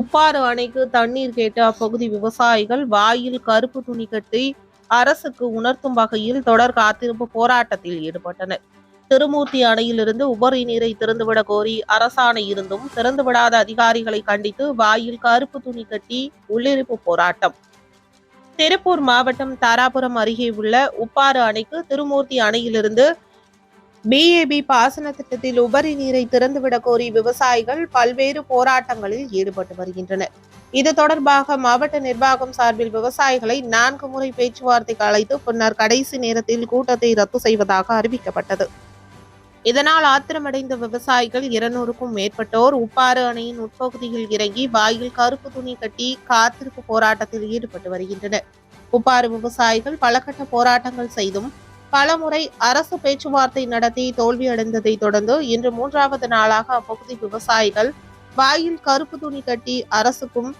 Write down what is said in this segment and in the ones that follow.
உப்பாறு அணைக்கு தண்ணீர் கேட்ட அப்பகுதி விவசாயிகள் வாயில் கருப்பு துணி கட்டி அரசுக்கு உணர்த்தும் வகையில் தொடர் காத்திருப்பு போராட்டத்தில் ஈடுபட்டனர். திருமூர்த்தி அணையிலிருந்து உபரி நீரை திறந்துவிட கோரி அரசாணை இருந்தும் திறந்துவிடாத அதிகாரிகளை கண்டித்து வாயில் கருப்பு துணி கட்டி உள்ளிருப்பு போராட்டம். திருப்பூர் மாவட்டம் தாராபுரம் அருகே உள்ள உப்பாறு அணைக்கு திருமூர்த்தி அணையிலிருந்து பிஏபி பாசன திட்டத்தில் உபரி நீரை திறந்துவிடக் கோரி விவசாயிகள் பல்வேறு போராட்டங்களில் ஈடுபட்டு வருகின்றனர். இது தொடர்பாக மாவட்ட நிர்வாகம் சார்பில் விவசாயிகளை நான்கு முறை பேச்சுவார்த்தைக்கு அழைத்து பின்னர் கடைசி நேரத்தில் கூட்டத்தை ரத்து செய்வதாக அறிவிக்கப்பட்டது. இதனால் ஆத்திரமடைந்த விவசாயிகள் இருநூறுக்கும் மேற்பட்டோர் உப்பாறு அணையின் உட்பகுதியில் இறங்கி வாயில் கருப்பு துணி கட்டி காத்திருப்பு போராட்டத்தில் ஈடுபட்டு வருகின்றனர். உப்பாறு விவசாயிகள் பலகட்ட போராட்டங்கள் செய்தும் பலமுறை அரசு பேச்சுவார்த்தை நடத்தி தோல்வியடைந்ததை தொடர்ந்து இன்று மூன்றாவது நாளாக அப்பகுதி விவசாயிகள் வாயில் கருப்பு துணி கட்டி அரசுக்கும்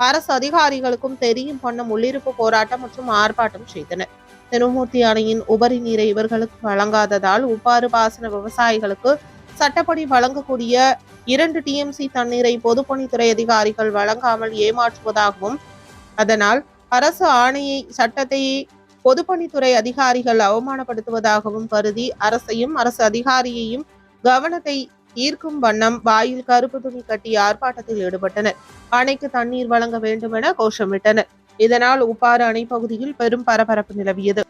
அரசு அதிகாரிகளுக்கும் தெரியும் பண்ணும் உள்ளிருப்பு போராட்டம் மற்றும் ஆர்ப்பாட்டம் செய்தனர். திருமூர்த்தி அணையின் உபரி நீரை இவர்களுக்கு வழங்காததால் உப்பாறு பாசன விவசாயிகளுக்கு சட்டப்படி வழங்கக்கூடிய இரண்டு டிஎம்சி தண்ணீரை பொதுப்பணித்துறை அதிகாரிகள் வழங்காமல் ஏமாற்றுவதாகவும் அதனால் அரசு ஆணையை சட்டத்தை பொதுப்பணித்துறை அதிகாரிகள் அவமானப்படுத்துவதாகவும் கருதி அரசையும் அரசு அதிகாரியையும் கவனத்தை ஈர்க்கும் வண்ணம் வாயில் கருப்பு துணி கட்டி ஆர்ப்பாட்டத்தில் ஈடுபட்டனர். அணைக்கு தண்ணீர் வழங்க வேண்டும் என கோஷமிட்டனர். இதனால் உப்பாறு அணை பகுதியில் பெரும் பரபரப்பு நிலவியது.